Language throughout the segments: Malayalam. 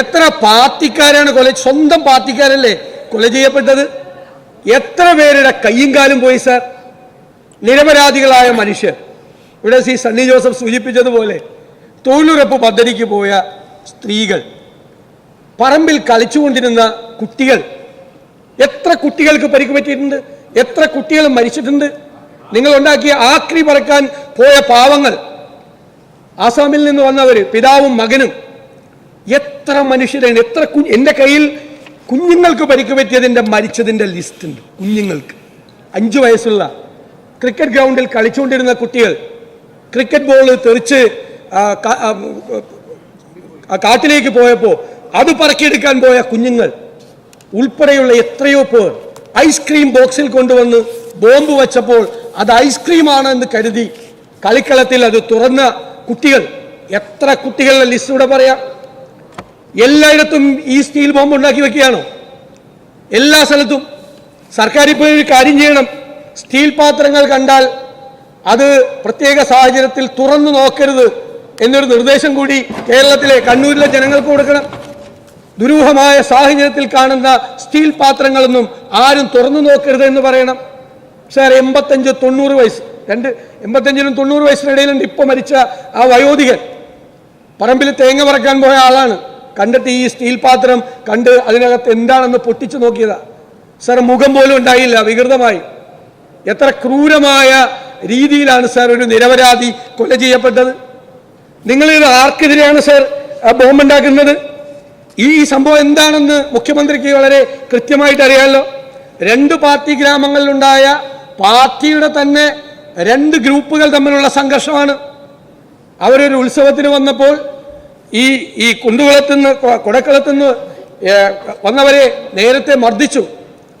എത്ര പാർട്ടിക്കാരാണ് കൊല സ്വന്തം പാർട്ടിക്കാരല്ലേ കൊല ചെയ്യപ്പെട്ടത്? എത്ര പേരുടെ കയ്യും കാലും പോയി സാർ? നിരപരാധികളായ മനുഷ്യർ. ഇവിടെ സി സണ്ണി ജോസഫ് സൂചിപ്പിച്ചതുപോലെ തൊഴിലുറപ്പ് പദ്ധതിക്ക് പോയ സ്ത്രീകൾ പറമ്പിൽ കളിച്ചുകൊണ്ടിരുന്ന കുട്ടികൾ. എത്ര കുട്ടികൾക്ക് പരിക്ക് പറ്റിയിട്ടുണ്ട്? എത്ര കുട്ടികൾ മരിച്ചിട്ടുണ്ട്? നിങ്ങൾ ഉണ്ടാക്കിയ ആക്രി പറക്കാൻ പോയ പാവങ്ങൾ. ആസാമിൽ നിന്ന് വന്നവർ പിതാവും മകനും എത്ര മനുഷ്യരാണ് എത്ര കുഞ്ഞു എന്റെ കയ്യിൽ കുഞ്ഞുങ്ങൾക്ക് പരിക്ക് പറ്റിയതിന്റെ മരിച്ചതിന്റെ ലിസ്റ്റ് ഉണ്ട് കുഞ്ഞുങ്ങൾക്ക്. അഞ്ച് വയസ്സുള്ള ക്രിക്കറ്റ് ഗ്രൗണ്ടിൽ കളിച്ചുകൊണ്ടിരുന്ന കുട്ടികൾ ക്രിക്കറ്റ് ബോൾ തെറിച്ച് കാട്ടിലേക്ക് പോയപ്പോൾ അത് പറക്കിയെടുക്കാൻ പോയ കുഞ്ഞുങ്ങൾ ഉൾപ്പെടെയുള്ള എത്രയോ പേർ ഐസ്ക്രീം ബോക്സിൽ കൊണ്ടുവന്ന് ബോംബ് വച്ചപ്പോൾ അത് ഐസ്ക്രീമാണ് എന്ന് കരുതി കളിക്കളത്തിൽ അത് തുറന്ന കുട്ടികൾ. എത്ര കുട്ടികളുടെ ലിസ്റ്റ് ഇവിടെ പറയാം? എല്ലായിടത്തും ഈ സ്റ്റീൽ ബോംബ് ഉണ്ടാക്കി വെക്കുകയാണോ. എല്ലാ സ്ഥലത്തും സർക്കാർ ഇപ്പോൾ ഒരു കാര്യം ചെയ്യണം. സ്റ്റീൽ പാത്രങ്ങൾ കണ്ടാൽ അത് പ്രത്യേക സാഹചര്യത്തിൽ തുറന്നു നോക്കരുത് എന്നൊരു നിർദ്ദേശം കൂടി കേരളത്തിലെ കണ്ണൂരിലെ ജനങ്ങൾക്ക് കൊടുക്കണം. ദുരൂഹമായ സാഹചര്യത്തിൽ കാണുന്ന സ്റ്റീൽ പാത്രങ്ങളൊന്നും ആരും തുറന്നു നോക്കരുത് എന്ന് പറയണം. സാർ എൺപത്തഞ്ച് തൊണ്ണൂറ് വയസ്സ്. രണ്ട് എൺപത്തഞ്ചിനും തൊണ്ണൂറ് വയസ്സിനിടയിലുണ്ട്. ഇപ്പോൾ മരിച്ച ആ വയോധികൻ. പറമ്പിൽ തേങ്ങ പറക്കാൻ പോയ ആളാണ്. കണ്ടിട്ട് ഈ സ്റ്റീൽ പാത്രം കണ്ട് അതിനകത്ത് എന്താണെന്ന് പൊട്ടിച്ചു നോക്കിയതാ. സാർ മുഖം പോലും ഉണ്ടായില്ല വികൃതമായി. എത്ര ക്രൂരമായ രീതിയിലാണ് സാർ ഒരു നിരപരാധി കൊല ചെയ്യപ്പെട്ടത്. നിങ്ങൾ ഇത് ആർക്കെതിരെയാണ് സാർ ബോംബുണ്ടാക്കുന്നത്? ബോംബ് ഈ സംഭവം എന്താണെന്ന് മുഖ്യമന്ത്രിക്ക് വളരെ കൃത്യമായിട്ട് അറിയാമല്ലോ രണ്ട് പാർട്ടി ഗ്രാമങ്ങളിലുണ്ടായ പാർട്ടിയുടെ തന്നെ രണ്ട് ഗ്രൂപ്പുകൾ തമ്മിലുള്ള സംഘർഷമാണ്. അവരൊരു ഉത്സവത്തിന് വന്നപ്പോൾ ഈ ഈ കുണ്ടുകുളത്തു നിന്ന് കൊടക്കുളത്തു നിന്ന് വന്നവരെ നേരത്തെ മർദ്ദിച്ചു.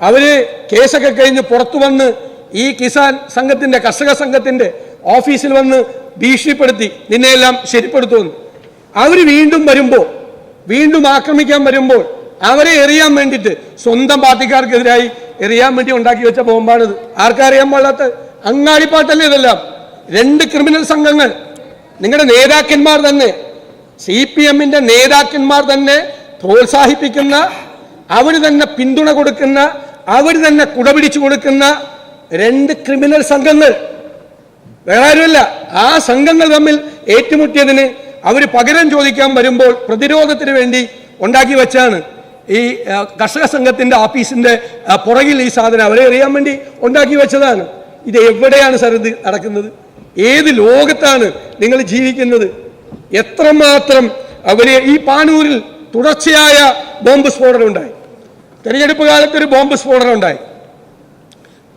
അവർ കേസൊക്കെ കഴിഞ്ഞ് പുറത്തു വന്ന് ഈ കിസാൻ സംഘത്തിന്റെ കർഷക സംഘത്തിന്റെ ഓഫീസിൽ വന്ന് ഭീഷണിപ്പെടുത്തി നിന്നെയെല്ലാം ശരിപ്പെടുത്തുമെന്ന് അവർ വീണ്ടും വരുമ്പോൾ വീണ്ടും ആക്രമിക്കാൻ വരുമ്പോൾ അവരെ എറിയാൻ വേണ്ടിയിട്ട് സ്വന്തം പാർട്ടിക്കാർക്കെതിരായി എറിയാൻ വേണ്ടി ഉണ്ടാക്കി വെച്ച ബോംബാണിത്. ആർക്കറിയാൻ പാടാത്ത അങ്ങാടിപ്പാട്ടല്ലേ ഇതെല്ലാം? രണ്ട് ക്രിമിനൽ സംഘങ്ങൾ. നിങ്ങളുടെ നേതാക്കന്മാർ തന്നെ സി പി എമ്മിന്റെ നേതാക്കന്മാർ തന്നെ പ്രോത്സാഹിപ്പിക്കുന്ന അവർ തന്നെ പിന്തുണ കൊടുക്കുന്ന അവർ തന്നെ കുടപിടിച്ചു കൊടുക്കുന്ന രണ്ട് ക്രിമിനൽ സംഘങ്ങൾ. വേറെ ആരുമല്ല ആ സംഘങ്ങൾ തമ്മിൽ ഏറ്റുമുട്ടിയതിന് അവർ പകരം ചോദിക്കാൻ വരുമ്പോൾ പ്രതിരോധത്തിന് വേണ്ടി ഉണ്ടാക്കി വെച്ചാണ് ഈ കർഷക സംഘത്തിന്റെ ഓഫീസിന്റെ പുറകിൽ ഈ സാധനം അവരെ അറിയാൻ വേണ്ടി ഉണ്ടാക്കി വെച്ചതാണ്. ഇത് എവിടെയാണ് സർ ഇത് നടക്കുന്നത്? ഏത് ലോകത്താണ് നിങ്ങൾ ജീവിക്കുന്നത്? എത്രമാത്രം അവർ ഈ പാനൂരിൽ തുടർച്ചയായ ബോംബ് സ്ഫോടനം ഉണ്ടായി. തെരഞ്ഞെടുപ്പ് കാലത്ത് ഒരു ബോംബ് സ്ഫോടനം ഉണ്ടായി.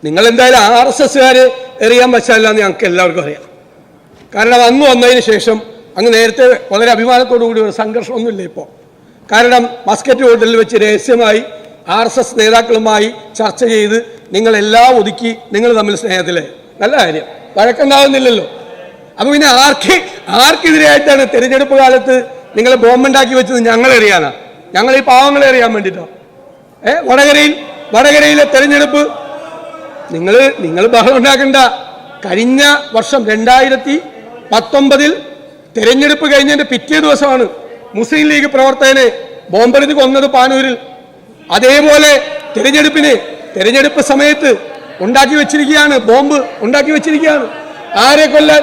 നിങ്ങൾ എന്തായാലും ആർ എസ് എസ്സുകാര് എറിയാൻ വച്ചല്ല എന്ന് ഞങ്ങൾക്ക് എല്ലാവർക്കും അറിയാം. കാരണം അന്ന് വന്നതിന് ശേഷം അങ്ങ് നേരത്തെ വളരെ അഭിമാനത്തോടു കൂടി ഒരു സംഘർഷമൊന്നുമില്ല ഇപ്പോൾ. കാരണം മസ്കറ്റ് ഹോട്ടലിൽ വെച്ച് രഹസ്യമായി ആർ എസ് എസ് നേതാക്കളുമായി ചർച്ച ചെയ്ത് നിങ്ങളെല്ലാം ഒതുക്കി നിങ്ങൾ തമ്മിൽ സ്നേഹത്തിലെ നല്ല കാര്യം. വഴക്കുണ്ടാവുന്നില്ലല്ലോ. അപ്പൊ പിന്നെ ആർക്ക് ആർക്കെതിരെയായിട്ടാണ് തെരഞ്ഞെടുപ്പ് കാലത്ത് നിങ്ങൾ ബോംബുണ്ടാക്കി വെച്ചത് ഞങ്ങൾ എറിയാനാ ഞങ്ങൾ ഈ പാവങ്ങളെ അറിയാൻ വേണ്ടിയിട്ടോ ഏ വടകരയിൽ വടകരയിലെ തെരഞ്ഞെടുപ്പ്. നിങ്ങൾ നിങ്ങൾ ബഹളം ഉണ്ടാക്കണ്ട. കഴിഞ്ഞ വർഷം രണ്ടായിരത്തി പത്തൊമ്പതിൽ തെരഞ്ഞെടുപ്പ് കഴിഞ്ഞതിന്റെ പിറ്റേ ദിവസമാണ് മുസ്ലിം ലീഗ് പ്രവർത്തകനെ ബോംബെടുത്ത് കൊന്നത് പാനൂരിൽ. അതേപോലെ തെരഞ്ഞെടുപ്പിന് തെരഞ്ഞെടുപ്പ് സമയത്ത് ഉണ്ടാക്കി വെച്ചിരിക്കുകയാണ് ബോംബ് ഉണ്ടാക്കി വെച്ചിരിക്കുകയാണ്. ആരെ കൊല്ലാൻ